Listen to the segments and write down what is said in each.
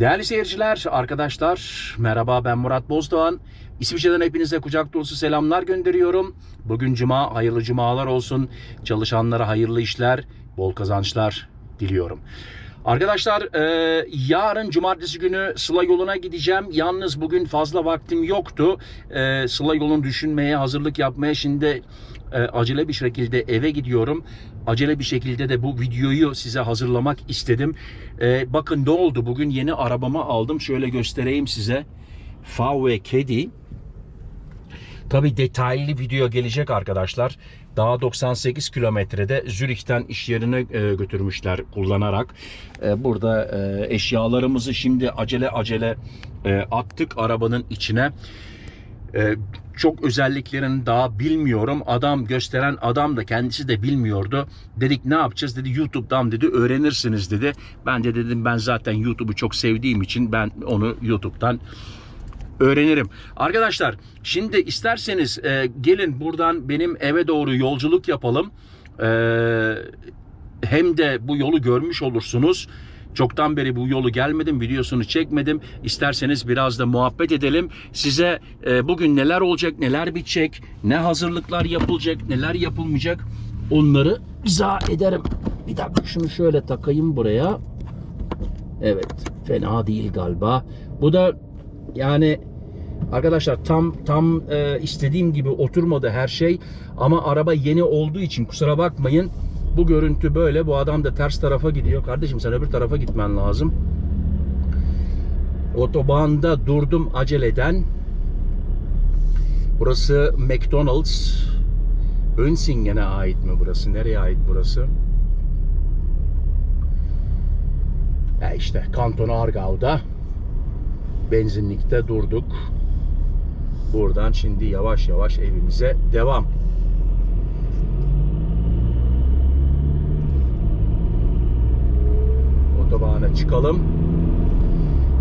Değerli seyirciler, arkadaşlar, merhaba ben Murat Bozdoğan. İsviçre'den hepinize kucak dolusu selamlar gönderiyorum. Bugün cuma, hayırlı cumalar olsun. Çalışanlara hayırlı işler, bol kazançlar diliyorum. Arkadaşlar e, yarın cumartesi günü Sıla yoluna gideceğim. Yalnız bugün fazla vaktim yoktu. E, Sıla yolunu düşünmeye, hazırlık yapmaya şimdi e, acele bir şekilde eve gidiyorum. Acele bir şekilde de bu videoyu size hazırlamak istedim. E, bakın ne oldu? Bugün yeni arabamı aldım. Şöyle göstereyim size. VW Caddy. Tabi detaylı video gelecek arkadaşlar. Daha 98 kilometrede Zürih'ten iş yerine e, götürmüşler kullanarak. E, burada e, eşyalarımızı şimdi acele acele attık arabanın içine. Çok özelliklerini daha bilmiyorum. Adam gösteren adam da kendisi de bilmiyordu. Dedik ne yapacağız dedi YouTube'dan dedi öğrenirsiniz dedi. Ben de dedim ben zaten YouTube'u çok sevdiğim için ben onu YouTube'dan öğrenirim. Arkadaşlar şimdi isterseniz e, gelin buradan benim eve doğru yolculuk yapalım. E, hem de bu yolu görmüş olursunuz. Çoktan beri bu yolu gelmedim, videosunu çekmedim. İsterseniz biraz da muhabbet edelim. Size e, bugün neler olacak, neler bitecek, ne hazırlıklar yapılacak, neler yapılmayacak onları izah ederim. Bir dakika şunu şöyle takayım buraya. Evet, fena değil galiba. Bu da yani arkadaşlar tam tam e, istediğim gibi oturmadı her şey ama araba yeni olduğu için kusura bakmayın. Bu görüntü böyle. Bu adam da ters tarafa gidiyor. Kardeşim sen öbür tarafa gitmen lazım. Otobanda durdum aceleden. Burası McDonald's. Önsingen'e ait mi burası? Nereye ait burası? Ya işte Kanton Argau'da benzinlikte durduk. Buradan şimdi yavaş yavaş evimize devam. Otobana çıkalım.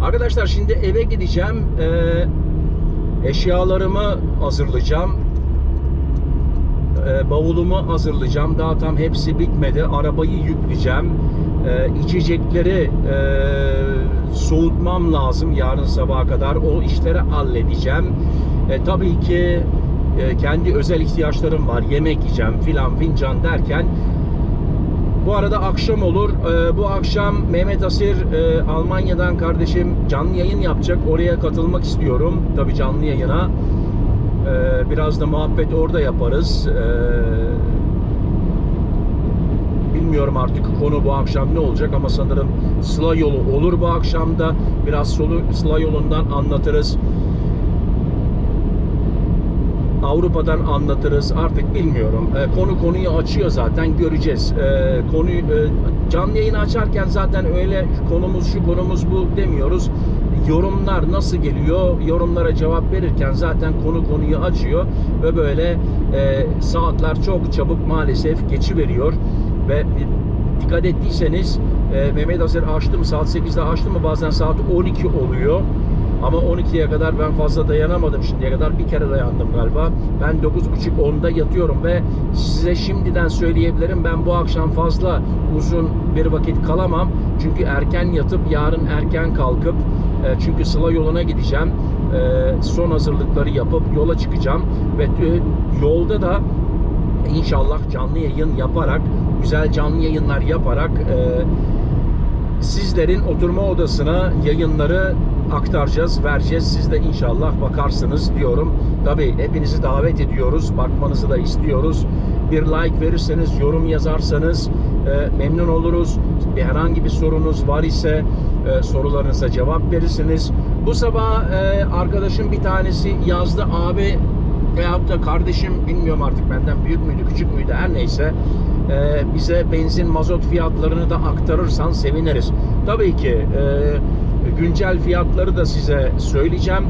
Arkadaşlar şimdi eve gideceğim. Ee, eşyalarımı hazırlayacağım. Ee, bavulumu hazırlayacağım. Daha tam hepsi bitmedi. Arabayı yükleyeceğim. Ee, içecekleri e, soğutmam lazım yarın sabaha kadar. O işleri halledeceğim. E, tabii ki e, kendi özel ihtiyaçlarım var. Yemek yiyeceğim filan fincan derken bu arada akşam olur. Ee, bu akşam Mehmet Asir e, Almanya'dan kardeşim canlı yayın yapacak. Oraya katılmak istiyorum. Tabii canlı yayına. Ee, biraz da muhabbet orada yaparız. Ee, bilmiyorum artık konu bu akşam ne olacak ama sanırım Sıla yolu olur bu akşamda. Biraz solu Sıla yolundan anlatırız. Avrupa'dan anlatırız artık bilmiyorum. E, konu konuyu açıyor zaten göreceğiz. E, konuyu e, canlı yayın açarken zaten öyle konumuz şu konumuz bu demiyoruz. Yorumlar nasıl geliyor? Yorumlara cevap verirken zaten konu konuyu açıyor ve böyle e, saatler çok çabuk maalesef geçiveriyor ve dikkat ettiyseniz e, Mehmet Azer açtım saat 8'de açtım mı bazen saat 12 oluyor. Ama 12'ye kadar ben fazla dayanamadım şimdiye kadar. Bir kere dayandım galiba. Ben 9.30-10'da yatıyorum ve size şimdiden söyleyebilirim ben bu akşam fazla uzun bir vakit kalamam. Çünkü erken yatıp yarın erken kalkıp e, çünkü Sıla yoluna gideceğim. E, son hazırlıkları yapıp yola çıkacağım ve yolda da inşallah canlı yayın yaparak güzel canlı yayınlar yaparak sizlerin oturma odasına yayınları aktaracağız, vereceğiz. Siz de inşallah bakarsınız diyorum. Tabii hepinizi davet ediyoruz. Bakmanızı da istiyoruz. Bir like verirseniz, yorum yazarsanız e, memnun oluruz. Bir herhangi bir sorunuz var ise e, sorularınıza cevap verirsiniz. Bu sabah e, arkadaşım bir tanesi yazdı abi veyahut da kardeşim bilmiyorum artık benden büyük müydü küçük müydü her neyse e, bize benzin mazot fiyatlarını da aktarırsan seviniriz. Tabii ki e, güncel fiyatları da size söyleyeceğim.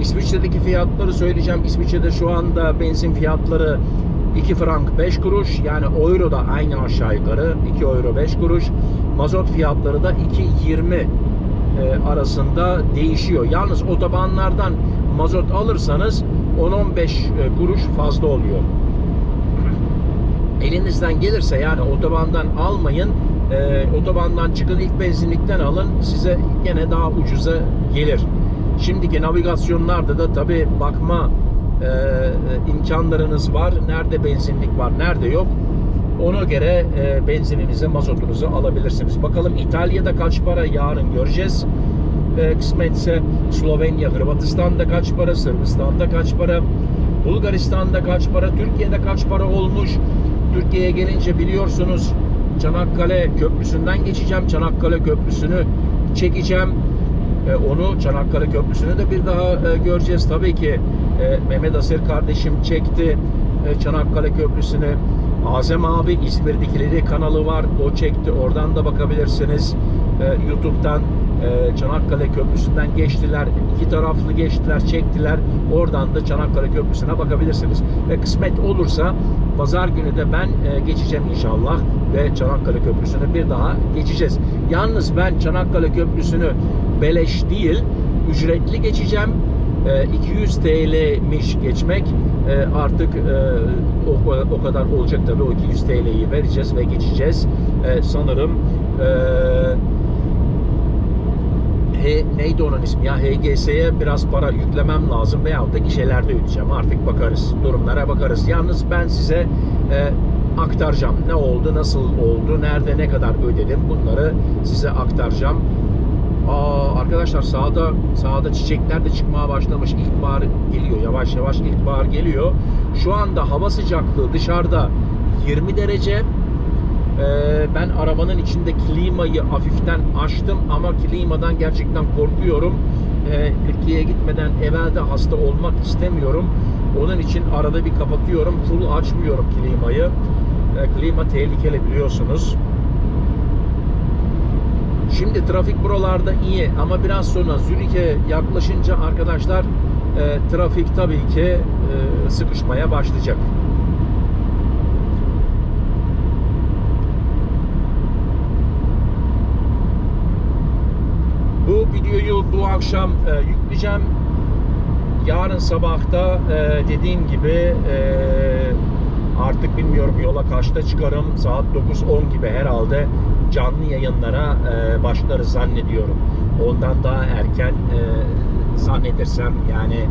İsviçre'deki fiyatları söyleyeceğim. İsviçre'de şu anda benzin fiyatları 2 frank 5 kuruş yani euro da aynı aşağı yukarı 2 euro 5 kuruş. Mazot fiyatları da 2.20 e, arasında değişiyor. Yalnız otobanlardan mazot alırsanız 10-15 kuruş fazla oluyor. Elinizden gelirse yani otobandan almayın e, otobandan çıkın ilk benzinlikten alın size gene daha ucuza gelir. Şimdiki navigasyonlarda da tabi bakma e, imkanlarınız var. Nerede benzinlik var, nerede yok. Ona göre e, benzininizi, mazotunuzu alabilirsiniz. Bakalım İtalya'da kaç para yarın göreceğiz. E, kısmetse Slovenya, Hırvatistan'da kaç para, Sırbistan'da kaç para, Bulgaristan'da kaç para, Türkiye'de kaç para olmuş. Türkiye'ye gelince biliyorsunuz Çanakkale Köprüsü'nden geçeceğim. Çanakkale Köprüsü'nü çekeceğim. E, onu Çanakkale Köprüsü'nü de bir daha e, göreceğiz. Tabii ki e, Mehmet Asır kardeşim çekti e, Çanakkale Köprüsü'nü. Azem abi İzmir'dekileri kanalı var. O çekti. Oradan da bakabilirsiniz. E, YouTube'dan e, Çanakkale Köprüsü'nden geçtiler. iki taraflı geçtiler, çektiler. Oradan da Çanakkale Köprüsü'ne bakabilirsiniz. Ve kısmet olursa pazar günü de ben e, geçeceğim inşallah ve Çanakkale Köprüsü'nü bir daha geçeceğiz. Yalnız ben Çanakkale Köprüsü'nü beleş değil, ücretli geçeceğim. E, 200 TL'miş geçmek. E, artık e, o, kadar olacak tabii. O 200 TL'yi vereceğiz ve geçeceğiz. E, sanırım H, neydi onun ismi ya? HGS'ye biraz para yüklemem lazım veyahut da gişelerde ödeyeceğim. Artık bakarız durumlara bakarız. Yalnız ben size e, aktaracağım. Ne oldu nasıl oldu nerede ne kadar ödedim? Bunları size aktaracağım. Aa, arkadaşlar sağda sağda çiçekler de çıkmaya başlamış. İlkbahar geliyor. Yavaş yavaş ilkbahar geliyor. Şu anda hava sıcaklığı dışarıda 20 derece ben arabanın içinde klimayı hafiften açtım ama klimadan gerçekten korkuyorum. Ee, Türkiye'ye gitmeden evvelde hasta olmak istemiyorum. Onun için arada bir kapatıyorum. Full açmıyorum klimayı. Ee, klima tehlikeli biliyorsunuz. Şimdi trafik buralarda iyi ama biraz sonra Zürih'e yaklaşınca arkadaşlar e, trafik tabii ki e, sıkışmaya başlayacak. Bu videoyu bu akşam e, yükleyeceğim. Yarın sabahta e, dediğim gibi e, artık bilmiyorum yola kaçta çıkarım. Saat 9-10 gibi herhalde canlı yayınlara e, başlarız zannediyorum. Ondan daha erken e, zannedersem yani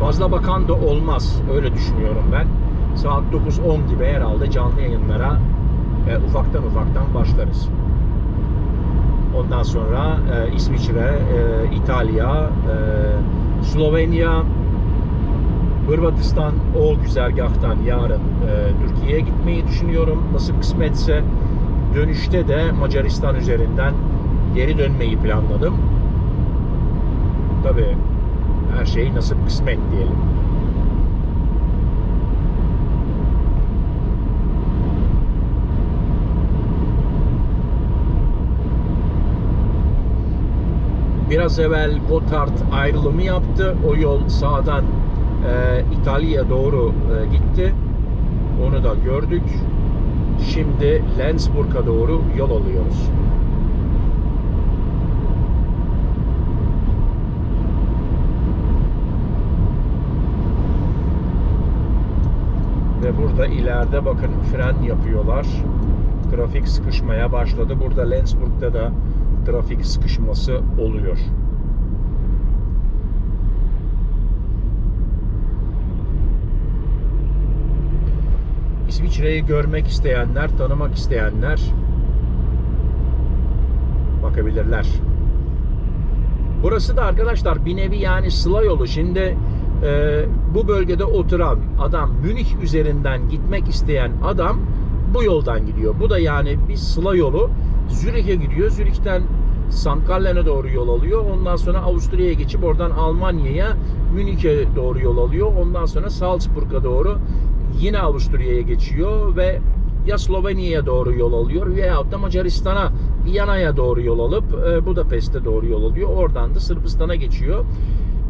fazla bakan da olmaz. Öyle düşünüyorum ben. Saat 9-10 gibi herhalde canlı yayınlara e, ufaktan ufaktan başlarız. Ondan sonra e, İsviçre, e, İtalya, e, Slovenya, Hırvatistan o güzergahtan yarın e, Türkiye'ye gitmeyi düşünüyorum. Nasıl kısmetse dönüşte de Macaristan üzerinden geri dönmeyi planladım. Tabii her şey nasip kısmet diyelim. Biraz evvel Gotthard ayrılımı yaptı. O yol sağdan e, İtalya'ya doğru e, gitti. Onu da gördük. Şimdi Lenzburg'a doğru yol alıyoruz. Ve burada ileride bakın fren yapıyorlar. Trafik sıkışmaya başladı. Burada Lenzburg'da da trafik sıkışması oluyor. İsviçre'yi görmek isteyenler, tanımak isteyenler bakabilirler. Burası da arkadaşlar bir nevi yani sıla yolu. Şimdi e, bu bölgede oturan adam Münih üzerinden gitmek isteyen adam bu yoldan gidiyor. Bu da yani bir sıla yolu. Zürih'e gidiyor. Zürih'ten St. Doğru yol alıyor. Ondan sonra Avusturya'ya geçip oradan Almanya'ya, Münih'e doğru yol alıyor. Ondan sonra Salzburg'a doğru yine Avusturya'ya geçiyor ve ya Slovenya'ya doğru yol alıyor veyahut da Macaristan'a, Viyana'ya doğru yol alıp e, Budapest'e doğru yol alıyor. Oradan da Sırbistan'a geçiyor.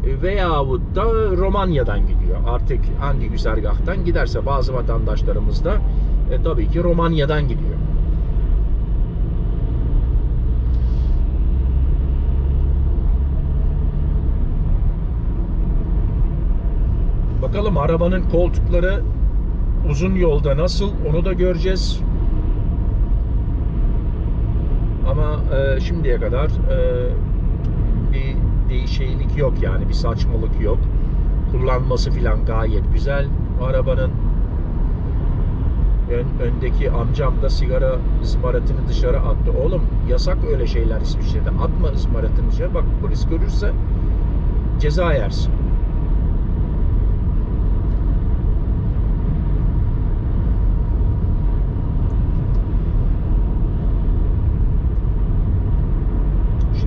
E, veyahut da Romanya'dan gidiyor. Artık hangi güzergahtan giderse bazı vatandaşlarımız da e, tabii ki Romanya'dan gidiyor. Bakalım arabanın koltukları uzun yolda nasıl onu da göreceğiz. Ama e, şimdiye kadar e, bir değişiklik yok yani bir saçmalık yok. Kullanması filan gayet güzel arabanın. Ön, öndeki amcam da sigara ızmaratını dışarı attı. Oğlum yasak öyle şeyler İsviçre'de. Atma ızmaratını dışarı. Bak polis görürse ceza yersin.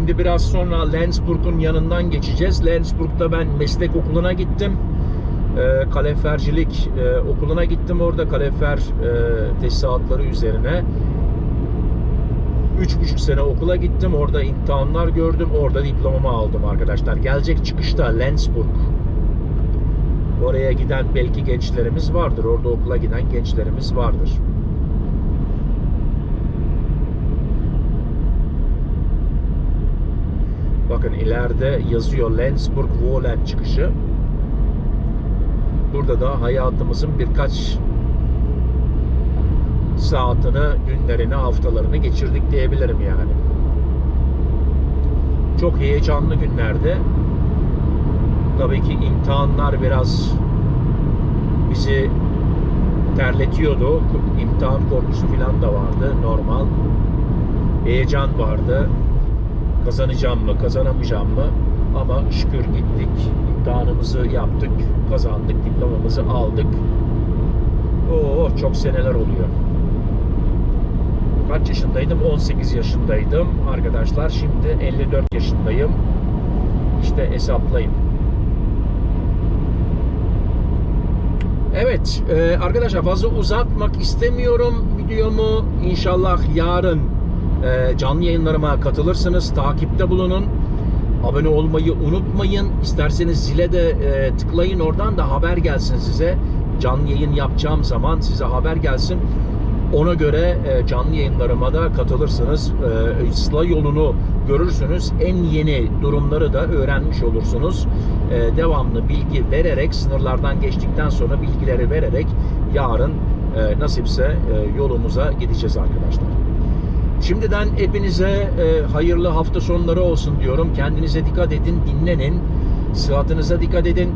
Şimdi biraz sonra Lensburg'un yanından geçeceğiz. Lensburg'da ben meslek okuluna gittim. E, kalefercilik e, okuluna gittim orada kalefer e, tesisatları üzerine. Üç buçuk sene okula gittim. Orada imtihanlar gördüm. Orada diplomamı aldım arkadaşlar. Gelecek çıkışta Lensburg. Oraya giden belki gençlerimiz vardır. Orada okula giden gençlerimiz vardır. Bakın ileride yazıyor Lensburg Wohlen çıkışı. Burada da hayatımızın birkaç saatini, günlerini, haftalarını geçirdik diyebilirim yani. Çok heyecanlı günlerde. Tabii ki imtihanlar biraz bizi terletiyordu. İmtihan korkusu falan da vardı normal. Heyecan vardı kazanacağım mı, kazanamayacağım mı? Ama şükür gittik, imtihanımızı yaptık, kazandık, diplomamızı aldık. Oo çok seneler oluyor. Kaç yaşındaydım? 18 yaşındaydım arkadaşlar. Şimdi 54 yaşındayım. İşte hesaplayın. Evet e, arkadaşlar fazla uzatmak istemiyorum videomu. İnşallah yarın e, canlı yayınlarıma katılırsınız. Takipte bulunun. Abone olmayı unutmayın. İsterseniz zile de e, tıklayın oradan da haber gelsin size. Canlı yayın yapacağım zaman size haber gelsin. Ona göre e, canlı yayınlarıma da katılırsınız. E, yolunu görürsünüz. En yeni durumları da öğrenmiş olursunuz. E, devamlı bilgi vererek, sınırlardan geçtikten sonra bilgileri vererek yarın nasipse yolumuza gideceğiz arkadaşlar. Şimdiden hepinize e, hayırlı hafta sonları olsun diyorum. Kendinize dikkat edin, dinlenin. Sıhhatinize dikkat edin.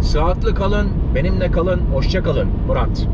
Sıhhatli kalın, benimle kalın. Hoşça kalın. Murat.